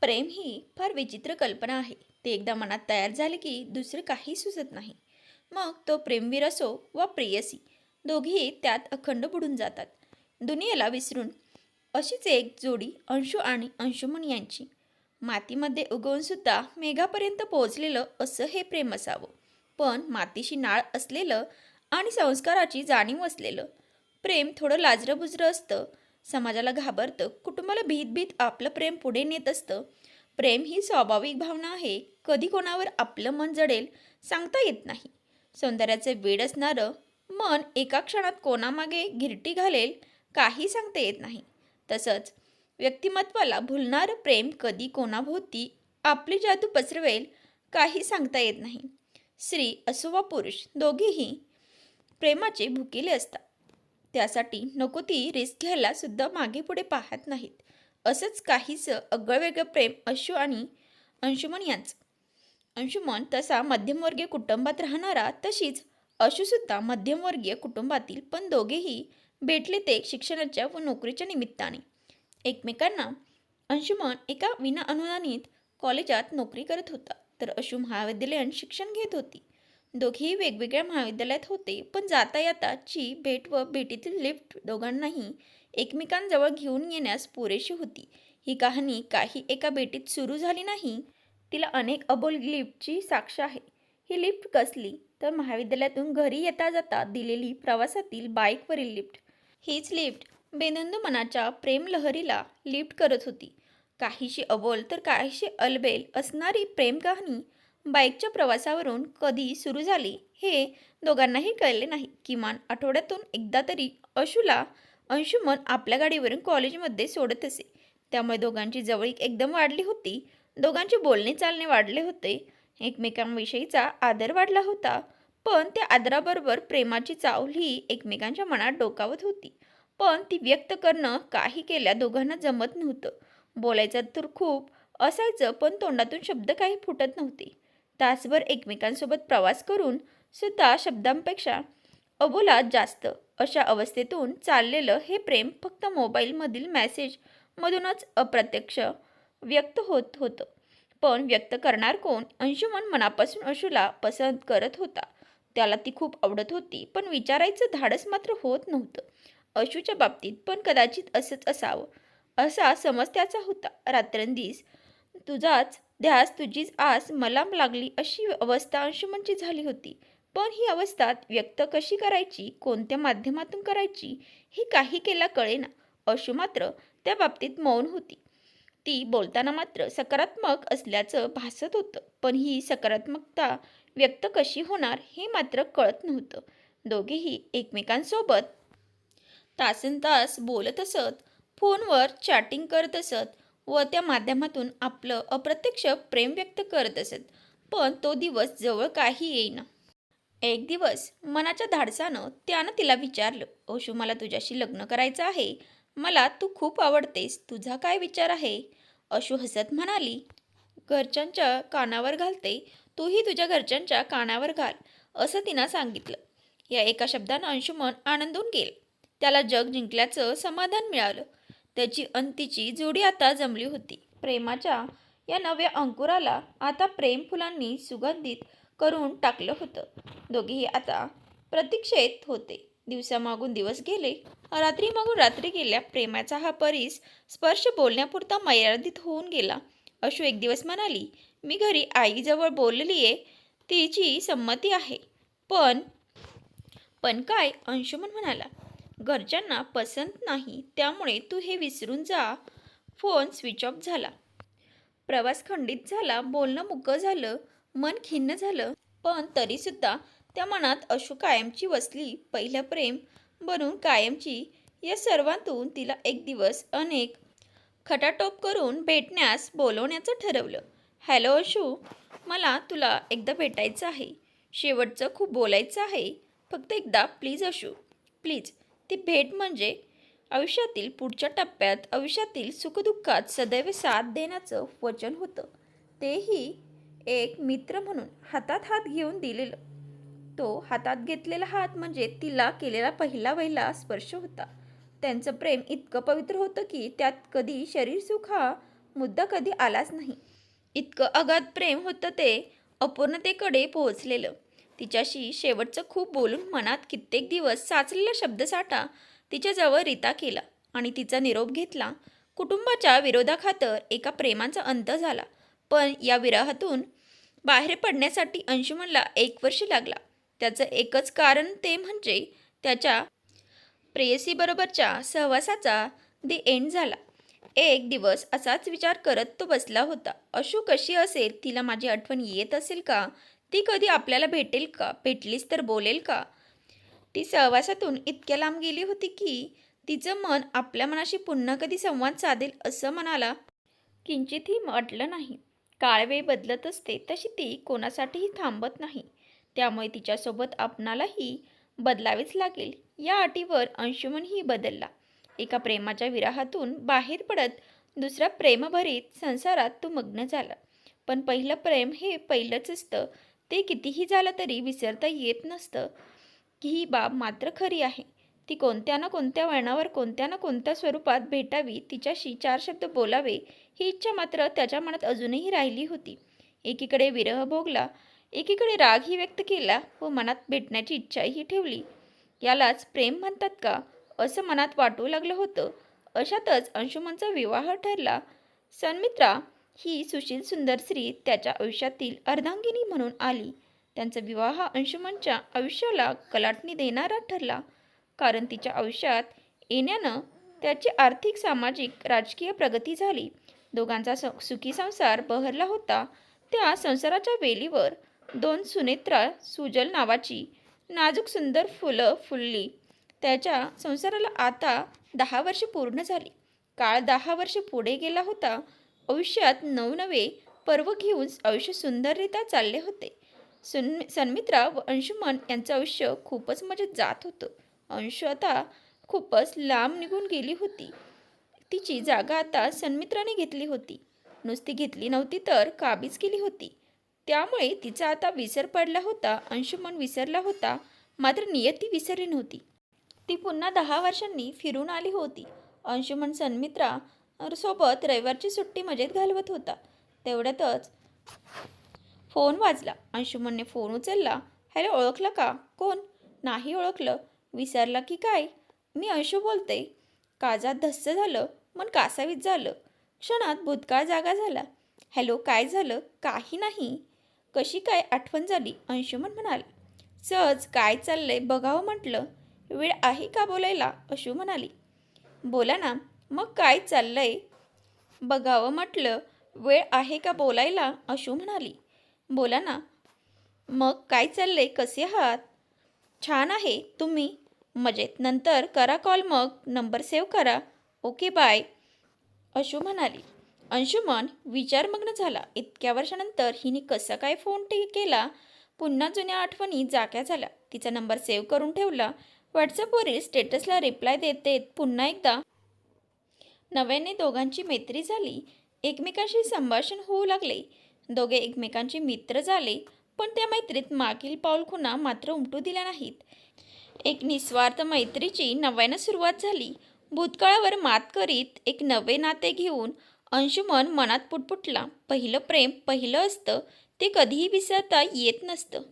प्रेम ही फार विचित्र कल्पना आहे. ते एकदा मनात तयार झाले की दुसरं काही सुचत नाही. मग तो प्रेमवीर असो वा प्रेयसी दोघेही त्यात अखंड बुडून जातात. दुनियेला विसरून अशीच एक जोडी अंशू आणि अंशुमन यांची. मातीमध्ये उगवून सुद्धा मेघापर्यंत पोहोचलेलं असं हे प्रेम असावं. पण मातीशी नाळ असलेलं आणि संस्काराची जाणीव असलेलं प्रेम थोडं लाजरं बुजरं असतं. समाजाला घाबरतं कुटुंबाला भीत भीत आपलं प्रेम पुढे नेत असतं. प्रेम ही स्वाभाविक भावना आहे. कधी कोणावर आपलं मन जडेल सांगता येत नाही. सौंदर्याचे वेड असणारं मन एका क्षणात कोणामागे गिरटी घालेल काही सांगता येत नाही. तसंच व्यक्तिमत्वाला भुलणारं प्रेम कधी कोणाभोवती आपली जादू पसरवेल काही सांगता येत नाही. स्त्री असो वा पुरुष दोघेही प्रेमाचे भुकेले असतात. त्यासाठी नको ती रिस्क घ्यायला सुद्धा मागे पुढे पाहत नाहीत. असंच काहीसं अगळवेगळं प्रेम अशू आणि अंशुमन यांचं. अंशुमन तसा मध्यमवर्गीय कुटुंबात राहणारा तशीच अशूसुद्धा मध्यमवर्गीय कुटुंबातील पण दोघेही भेटले ते शिक्षणाच्या व नोकरीच्या निमित्ताने. एकमेकांना अंशुमन एका विना अनुदानित कॉलेजात नोकरी करत होता. तर अशू महाविद्यालयात शिक्षण घेत होती. दोघेही वेगवेगळ्या महाविद्यालयात होते पण जाता येताची भेट व भेटीतील लिफ्ट दोघांनाही एकमेकांजवळ घेऊन येण्यास पुरेशी होती. ही कहाणी काही एका भेटीत सुरू झाली नाही. तिला अनेक अबोल लिफ्टची साक्ष आहे. ही लिफ्ट कसली? तर महाविद्यालयातून घरी येता जाता दिलेली प्रवासातील बाईकवरील लिफ्ट. हीच लिफ्ट बेनंदू मनाच्या प्रेमलहरीला लिफ्ट करत होती. काहीशी अबोल तर काहीशी अलबेल असणारी प्रेम कहाणी बाईकच्या प्रवासावरून कधी सुरू झाली हे दोघांनाही कळले नाही. किमान आठवड्यातून एकदा तरी अशूला अंशुमन आपल्या गाडीवरून कॉलेजमध्ये सोडत असे. त्यामुळे दोघांची जवळीक एकदम वाढली होती. दोघांचे बोलणे चालणे वाढले होते. एकमेकांविषयीचा आदर वाढला होता. पण त्या आदराबरोबर प्रेमाची चावल ही एकमेकांच्या मनात डोकावत होती. पण ती व्यक्त करणं काही केल्या दोघांना जमत नव्हतं. बोलायचं तर खूप असायचं पण तोंडातून शब्द काही फुटत नव्हते. तासभर एकमेकांसोबत प्रवास करून सुद्धा शब्दांपेक्षा अबोलात जास्त. अशा अवस्थेतून चाललेलं हे प्रेम फक्त मोबाईलमधील मॅसेजमधूनच अप्रत्यक्ष व्यक्त होत होतं. पण व्यक्त करणार कोण? अंशुमन मनापासून अशूला पसंत करत होता. त्याला ती खूप आवडत होती पण विचारायचं धाडस मात्र होत नव्हतं. अशूच्या बाबतीत पण कदाचित असंच असावं असा समज त्याचा होता. रात्रंदिस तुझाच ध्यास तुझीच आस मला लागली अशी अवस्था अंशुमनची झाली होती. पण ही अवस्था व्यक्त कशी करायची कोणत्या माध्यमातून करायची हे काही केला कळेना. अशू मात्र त्या बाबतीत मौन होती. ती बोलताना मात्र सकारात्मक असल्याचं भासत होतं. पण ही सकारात्मकता व्यक्त कशी होणार हे मात्र कळत नव्हतं. दोघेही एकमेकांसोबत तासन तास बोलत असत फोनवर चॅटिंग करत असत व त्या माध्यमातून आपलं अप्रत्यक्ष प्रेम व्यक्त करत असत. पण तो दिवस जवळ काही येईना. एक दिवस मनाच्या धाडसानं त्यानं तिला विचारलं ओशू मला तुझ्याशी लग्न करायचं आहे. मला तू खूप आवडतेस. तुझा काय विचार आहे? अशू हसत म्हणाली. घरच्यांच्या कानावर घालते. तूही तुझ्या घरच्यांच्या कानावर घाल असं तिनं सांगितलं. या एका शब्दानं अंशुमन आनंदून गेलं. त्याला जग जिंकल्याचं समाधान मिळालं. त्याची अंतीची जोडी आता जमली होती. प्रेमाच्या या नव्या अंकुराला आता प्रेम फुलांनी सुगंधित करून टाकलं होतं. दोघेही आता प्रतीक्षेत होते. दिवसामागून दिवस गेले. रात्री मागून रात्री गेल्या. प्रेमाचा हा परीस स्पर्श बोलण्यापुरता मर्यादित होऊन गेला. अशू एक दिवस म्हणाली मी घरी आईजवळ बोलली आहे. तिची संमती आहे. पण पण काय? अंशुमन म्हणाला घरच्यांना पसंत नाही त्यामुळे तू हे विसरून जा. फोन स्विच ऑफ झाला. प्रवास खंडित झाला बोलणं मुकं झालं मन खिन्न झालं. पण तरीसुद्धा त्या मनात अशू कायमची वसली पहिलं प्रेम बनून कायमची या सर्वांतून तिला एक दिवस अनेक खटाटोप करून भेटण्यास बोलवण्याचं ठरवलं. हॅलो अशू मला तुला एकदा भेटायचं आहे. शेवटचं खूप बोलायचं आहे. फक्त एकदा प्लीज अशू. प्लीज ती भेट म्हणजे आयुष्यातील पुढच्या टप्प्यात आयुष्यातील सुखदुःखात सदैव साथ देण्याचं वचन होतं. तेही एक मित्र म्हणून हातात हात घेऊन दिलेलं. तो हातात घेतलेला हात म्हणजे तिला केलेला पहिला वहिला स्पर्श होता. त्यांचं प्रेम इतकं पवित्र होतं की त्यात कधी शरीर सुख हा मुद्दा कधी आलाच नाही. इतकं अगाध प्रेम होतं ते अपूर्णतेकडे पोहोचलेलं. तिच्याशी शेवटचं खूप बोलून मनात कित्येक दिवस साचलेला शब्दसाठा तिच्याजवळ रीता केला आणि तिचा निरोप घेतला. कुटुंबाच्या विरोधाखातर एका प्रेमाचा अंत झाला. पण या विरहातून बाहेर पडण्यासाठी अंशुमनला एक वर्ष लागला. त्याचं एकच कारण ते म्हणजे त्याच्या प्रेयसीबरोबरच्या सहवासाचा दी एंड झाला. एक दिवस असाच विचार करत तो बसला होता. अशू कशी असेल? तिला माझी आठवण येत असेल का? ती कधी आपल्याला भेटेल का? भेटलीच तर बोलेल का? ती सहवासातून इतक्या लांब गेली होती की तिचं मन आपल्या मनाशी पुन्हा कधी संवाद साधेल असं मनाला किंचितही वाटलं नाही. काळवेळ बदलत असते तशी ती कोणासाठीही थांबत नाही. त्यामुळे तिच्यासोबत आपणालाही बदलावेच लागेल. या अटीवर अंशुमनही बदलला. एका प्रेमाच्या विराहातून बाहेर पडत दुसऱ्या प्रेमभरीत संसारात तो मग्न झाला. पण पहिलं प्रेम हे पहिलंच असतं. ते कितीही झालं तरी विसरता येत नसतं की ही बाब मात्र खरी आहे. ती कोणत्या ना कोणत्या वळणावर कोणत्या ना कोणत्या स्वरूपात भेटावी तिच्याशी चार शब्द बोलावे ही इच्छा मात्र त्याच्या मनात अजूनही राहिली होती. एकीकडे विरह भोगला एकीकडे रागही व्यक्त केला व मनात भेटण्याची इच्छाही ठेवली. यालाच प्रेम म्हणतात का? असं मनात वाटू लागलं होतं. अशातच अंशुमनचा विवाह ठरला. सन्मित्रा ही सुशील सुंदर स्त्री त्याच्या आयुष्यातील अर्धांगिनी म्हणून आली. त्यांचा विवाह अंशुमनच्या आयुष्याला कलाटणी देणारा ठरला. कारण तिच्या आयुष्यात येण्यानं त्याची आर्थिक सामाजिक राजकीय प्रगती झाली. दोघांचा सुखी संसार बहरला होता. त्या संसाराच्या वेलीवर दोन सुनेत्रा सुजल नावाची नाजूक सुंदर फुलं फुलली. त्याच्या संसाराला आता दहा वर्ष पूर्ण झाली. काळ दहा वर्ष पुढे गेला होता. आयुष्यात नवनवे पर्व घेऊन आयुष्य सुंदररित्या चालले होते. सुन सन्मित्रा व अंशुमन यांचं आयुष्य खूपच मजेत जात होतं. अंशु आता खूपच लांब निघून गेली होती. तिची जागा आता सन्मित्राने घेतली होती. नुसती घेतली नव्हती तर काबीज केली होती. त्यामुळे तिचा आता विसर पडला होता अंशुमन विसरला होता मात्र नियती विसरली नव्हती. ती पुन्हा दहा वर्षांनी फिरून आली होती. अंशुमन सन्मित्रा सोबत रविवारची सुट्टी मजेत घालवत होता. तेवढ्यातच फोन वाजला. अंशुमनने फोन उचलला. हॅलो ओळखलं का? कोण? नाही ओळखलं. विसरला की काय? मी अंशू बोलते. काजात धस्स झालं. मन कासावीत झालं. क्षणात भूतकाळ जागा झाला. हॅलो काय झालं? काही नाही. कशी काय आठवण झाली? अंशुमन म्हणाला. सहज काय चाललंय? बघावं म्हटलं. वेळ आहे का बोलायला? अशू म्हणाली. बोला ना. मग काय चाललंय? बघावं म्हटलं वेळ आहे का बोलायला? अशू म्हणाली. बोला ना. मग काय चाललंय? कसे आहात? छान आहे. तुम्ही? मजेत. नंतर करा कॉल मग. नंबर सेव्ह करा. Okay bye. अशू म्हणाली. अंशुमन विचारमग्न झाला. इतक्या वर्षानंतर हिने कसा काय फोन टे केला? पुन्हा जुन्या आठवणी जाग्या झाल्या तिचा नंबर सेव्ह करून ठेवला. व्हॉट्सअपवरील स्टेटसला रिप्लाय देत देत पुन्हा एकदा नव्याने दोघांची मैत्री झाली. एकमेकांशी संभाषण होऊ लागले. दोघे एकमेकांचे मित्र झाले पण त्या मैत्रीत मागील पाऊल खुणा मात्र उमटू दिल्या नाहीत. एक निस्वार्थ मैत्रीची नव्यानं सुरुवात झाली. भूतकाळावर मात करीत एक नवे नाते घेऊन अंशुमन मनात पुटपुटला. पहिलं प्रेम पहिलं असतं ते कधीही विसरता येत नसतं.